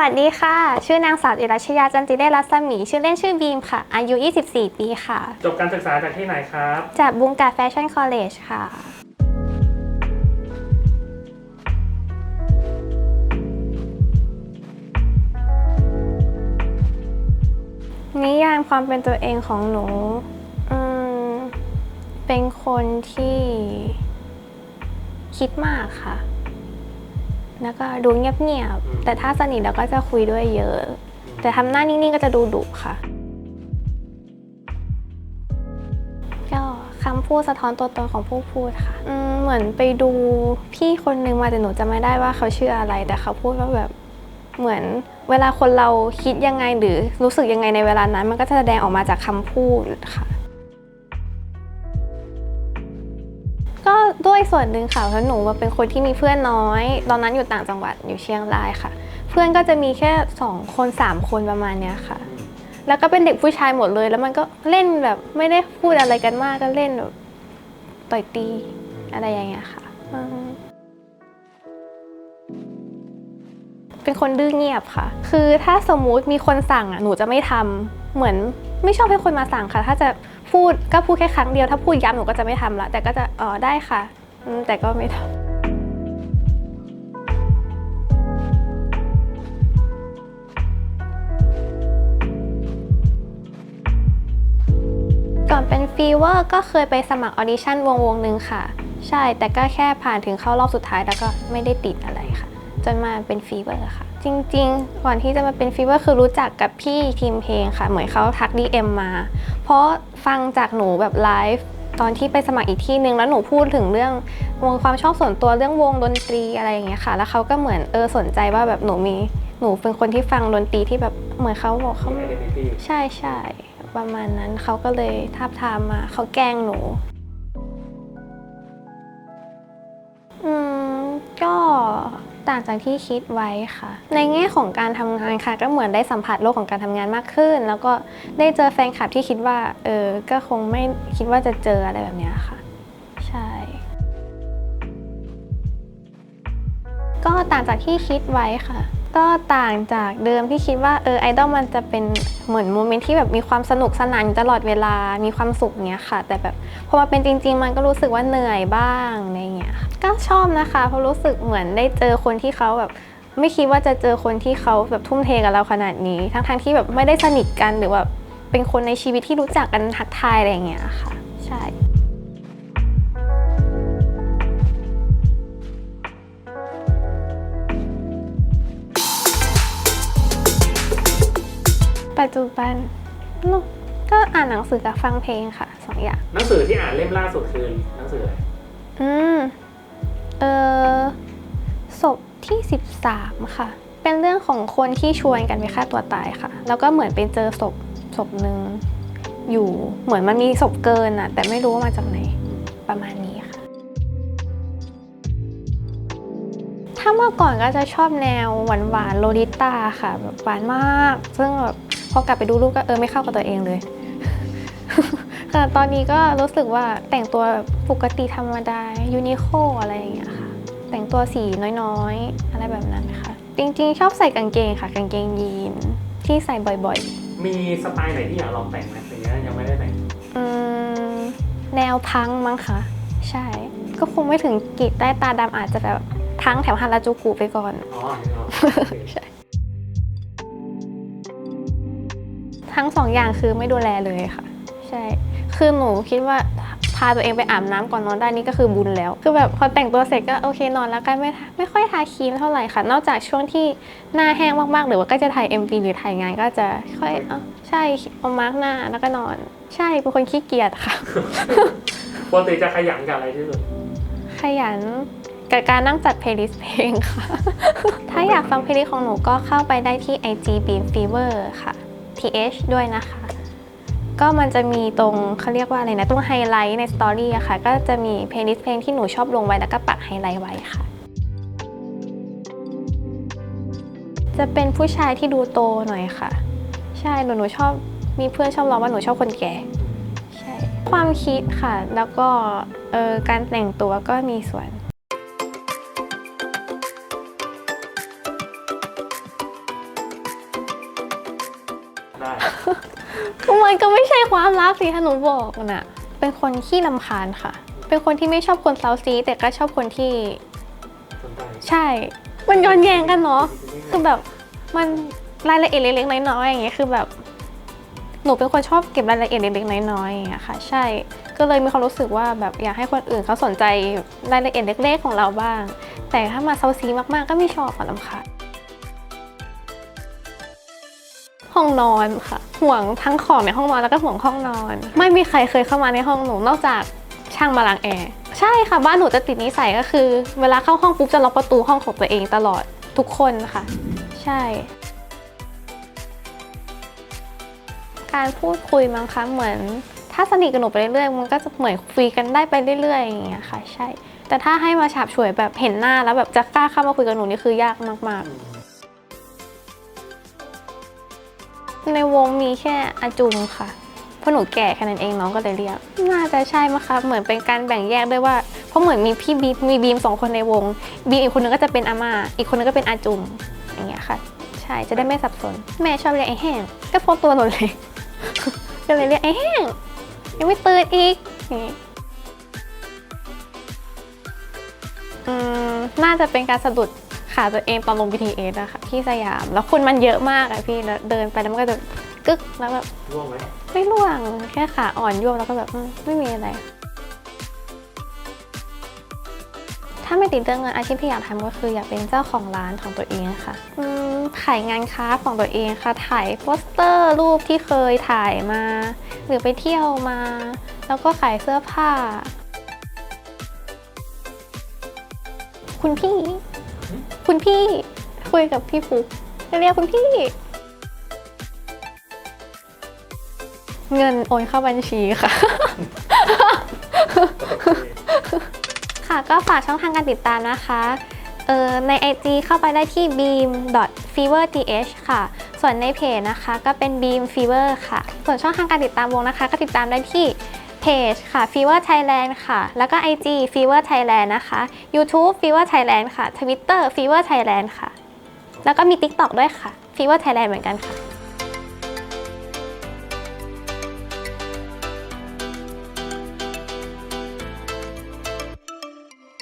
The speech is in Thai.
วัสดีค่ะ ชื่อนางสาวอิรัชยาจันติเดชรัศมี ชื่อเล่นชื่อบีมค่ะ อายุ 24 ปีค่ะ จบการศึกษาจากที่ไหนครับ จากบุงกาแฟชั่นคอลเลจค่ะ นิยามความเป็นตัวเองของหนูอืมเป็นคนที่คิดมากค่ะ แล้วก็ดูเงียบอืมๆแต่ถ้าสนิทเราก็จะคุยด้วยเยอะ แต่ทำหน้านิ่งๆ ก็จะดูดุค่ะ ก็คำพูดสะท้อนตัวตนของผู้พูดค่ะอืมเหมือนไปดูพี่คนนึงมาแต่หนูจะไม่ได้ว่าเขาชื่ออะไร แต่เขาพูดว่าแบบเหมือนเวลาคนเราคิดยังไงหรือรู้สึกยังไงในเวลานั้น มันก็จะแสดงออกมาจากคำพูดค่ะ ก็ด้วยส่วนหนึ่งค่ะเพราะหนูเป็นคนที่มีเพื่อนน้อย ตอนนั้นอยู่ต่างจังหวัดอยู่เชียงรายค่ะ เพื่อนก็จะมีแค่สองคนสามคนประมาณเนี้ยค่ะ แล้วก็เป็นเด็กผู้ชายหมดเลย แล้วมันก็เล่นแบบไม่ได้พูดอะไรกันมากก็เล่นแบบต่อยตีอะไรอย่างเงี้ยค่ะ เป็นคนดื้อเงียบค่ะ คือถ้าสมมุติมีคนสั่งอะหนูจะไม่ทำ เหมือนไม่ชอบให้คนมาสั่งค่ะ ถ้าจะพูดก็พูดแค่ครั้งเดียว ถ้าพูดย้ำหนูก็จะไม่ทำละ แต่ก็จะอ๋อได้ค่ะ แต่ก็ไม่ทำก่อนเป็นฟีเวอร์ก็เคยไปสมัครออดิชั่นวงวงหนึ่งค่ะ ใช่แต่ก็แค่ผ่านถึงเข้ารอบสุดท้ายแล้วก็ไม่ได้ติดอะไรค่ะ จนมาเป็นฟีเวอร์ค่ะ จริงๆ ก่อนที่จะมาเป็นฟีเวอร์คือรู้จักกับพี่ทีมเพลงค่ะ เหมือนเขาทักดีเอ็มมา เพราะฟังจากหนูแบบไลฟ์ตอนที่ไปสมัครอีกที่หนึ่งแล้วหนูพูดถึงเรื่องวงความชอบส่วนตัวเรื่องวงดนตรีอะไรอย่างเงี้ยค่ะ แล้วเขาก็เหมือนเออสนใจว่าแบบหนูมีหนูเป็นคนที่ฟังดนตรีที่แบบเหมือนเขาบอกเขาใช่ใช่ประมาณนั้นเขาก็เลยทาบทามมาเขาแกล้งหนูางจากที่คิดไว้ค่ะ ในแง่ของการทำงานค่ะ ก็เหมือนได้สัมผัสโลกของการทำงานมากขึ้น แล้วก็ได้เจอแฟนคลับที่คิดว่าเออก็คงไม่คิดว่าจะเจออะไรแบบนี้ค่ะ ใช่ ก็ต่างจากที่คิดไว้ค่ะ ก็ต่างจากเดิมที่คิดว่าเออไอดอลมันจะเป็นเหมือนโมเมนต์ที่แบบมีความสนุกสนานอยู่ตลอดเวลามีความสุขเนี้ยค่ะ แต่แบบพอมาเป็นจริง ๆ มันก็รู้สึกว่าเหนื่อยบ้างอะไรเงี้ยก็ชอบนะคะเพราะรู้สึกเหมือนได้เจอคนที่เขาแบบไม่คิดว่าจะเจอคนที่เขาแบบทุ่มเทกับเราขนาดนี้ ทั้งๆที่แบบไม่ได้สนิทกันหรือแบบเป็นคนในชีวิตที่รู้จักกันทักทายอะไรอย่างเงี้ยค่ะ ใช่ ปัจจุบันลูกก็อ่านหนังสือกับฟังเพลงค่ะสองอย่าง หนังสือที่อ่านเล่มล่าสุดคือหนังสืออะไรอืมเออศพที่ 13 ค่ะ เป็นเรื่องของคนที่ชวนกันไปฆ่าตัวตายค่ะ แล้วก็เหมือนไปเจอศพศพหนึ่งอยู่เหมือนมันมีศพเกินอะแต่ไม่รู้ว่ามาจากไหนประมาณนี้าเมื่อก่อนก็จะชอบแนวหวานหวานโลลิต้าค่ะแบบหวานมาก ซึ่งแบบพอกลับไปดูรูปก็เออไม่เข้ากับตัวเองเลยแต่ตอนนี้ก็รู้สึกว่าแต่งตัวแบบปกติธรรมดายูนิโคอะไรอย่างเงี้ยค่ะ แต่งตัวสีน้อยๆ อะไรแบบนั้นค่ะ จริงๆ ชอบใส่กางเกงค่ะ กางเกงยีนที่ใส่บ่อยมีสไตล์ไหนที่อยากลองแต่งไหมอย่างเงี้ยยังไม่ได้แต่งๆอืมแนวพังมั้งคะใช่ ก็คงไม่ถึงกรีดใต้ตาดำอาจจะแบบ ทั้งแถวฮาราจูกุไปก่อน อ๋อนึกออกโอเคทั้งสองอย่างคือไม่ดูแลเลยค่ะ ใช่ คือหนูคิดว่าพาตัวเองไปอาบน้ำก่อนนอนได้นี่ก็คือบุญแล้ว คือแบบพอแต่งตัวเสร็จก็โอเคนอนแล้วกันไม่ไม่ค่อยทาครีมเท่าไหร่ค่ะ นอกจากช่วงที่หน้าแห้งมากๆ หรือว่าก็จะถ่าย MV หรือถ่ายงานก็จะค่อยเอาใช่เอามาร์กหน้าแล้วก็นอน ใช่เป็นคนขี้เกียจค่ะปกติจะขยันกับอะไรที่สุด ขยัน กับการนั่งจัดเพลย์ลิสต์เพลงค่ะ ถ้าอยากฟังเพลย์ลิสต์ของหนูก็เข้าไปได้ที่ IG Beam Fever ค่ะ th ด้วยนะคะ ก็มันจะมีตรงเขาเรียกว่าอะไรนะ ตรงไฮไลท์ในสตอรี่อะค่ะ ก็จะมีเพลย์ลิสต์เพลงที่หนูชอบลงไว้แล้วก็ปักไฮไลท์ไว้ค่ะ จะเป็นผู้ชายที่ดูโตหน่อยค่ะ ใช่หนูหนูชอบมีเพื่อนชอบล้องว่าหนูชอบคนแก่ใช่ความคิดค่ะ แล้วก็เออการแต่งตัวก็มีส่วน มันก็ไม่ใช่ความรักสิถ้าหนูบอกน่ะ เป็นคนขี้ลำคาญค่ะ เป็นคนที่ไม่ชอบคนเซาซี แต่ก็ชอบคนที่ สนใจใช่ มันย้อนแย้งกันเนาะ คือแบบมันรายละเอียดเล็กๆน้อยๆอย่างเงี้ยคือแบบ หนูเป็นคนชอบเก็บรายละเอียดเล็กๆน้อยๆอย่างเงี้ยค่ะ ใช่ ก็เลยมีความรู้สึกว่าแบบอยากให้คนอื่นเขาสนใจรายละเอียดเล็ก ๆ ของเราบ้าง แต่ถ้ามาเซาซีมากๆก็ไม่ชอบค่ะลำคาญ ห้องนอนค่ะ ห่วงทั้งของในห้องนอนแล้วก็ห่วงห้องนอน ไม่มีใครเคยเข้ามาในห้องหนูนอกจากช่างมาล้างแอร์ใช่ค่ะบ้านหนูจะติดนิสัยก็คือ เวลาเข้าห้องปุ๊บจะล็อกประตูห้องของตัวเองตลอดทุกคนค่ะ ใช่ การพูดคุยมั้งคะเหมือน ถ้าสนิทกับหนูไปเรื่อยๆมันก็จะเหมือนคุยกันได้ไปเรื่อยๆอย่างเงี้ยค่ะ ใช่ แต่ถ้าให้มาฉาบฉวยแบบเห็นหน้าแล้วแบบจะกล้าเข้ามาคุยกับหนูนี่คือยากมาก ๆ ในวงมีแค่อาจุมค่ะเพราะหนูแก่แค่นั้นเองน้องก็เลยเรียก น่าจะใช่มั้งคะ เหมือนเป็นการแบ่งแยกด้วยว่า เพราะเหมือนมีพี่บีมมีบีมสองคนในวง บีมอีกคนนึงก็จะเป็นอาม่า อีกคนนึงก็เป็นอาจุมอย่างเงี้ยค่ะ ใช่ จะได้ไม่สับสน แม่ชอบเรียกไอ้แห้ง ก็พราะตัวหนูเลย ก็เลยเรียกไอ้แห้ง ยังไม่ตื่นอีกอย่างงี้อืมน่าจะเป็นการสะดุด ขาตัวเองตอนลง BTS อะค่ะที่สยาม แล้วคนมันเยอะมากอะพี่แล้วเดินไปแล้วมันก็จะกึกแล้วแบบร่วงไหมไม่ร่วงแค่ขาอ่อนยวบแล้วก็แบบอืมไม่มีอะไร ถ้าไม่ติดเรื่องเงินอาชีพที่อยากทำก็คืออยากเป็นเจ้าของร้านของตัวเองค่ะอืมขายงานค้าฟของตัวเองค่ะ ถ่ายโปสเตอร์รูปที่เคยถ่ายมา หรือไปเที่ยวมา แล้วก็ขายเสื้อผ้า คุณพี่ คุณพี่คุยกับพี่ฟุกเรียกคุณพี่ เงินโอนเข้าบัญชีค่ะ ค่ะก็ฝากช่องทางการติดตามนะคะเออใน IG เข้าไปได้ที่ beam fever th ค่ะ ส่วนในเพจนะคะก็เป็น beam fever ค่ะ ส่วนช่องทางการติดตามวงนะคะ ก็ติดตามได้ที่ เพจค่ะ fever thailand ค่ะ แล้วก็ IG fever thailand นะคะ YouTube fever thailand ค่ะ Twitter fever thailand ค่ะ แล้วก็มี TikTok ด้วยค่ะ fever thailand เหมือนกันค่ะ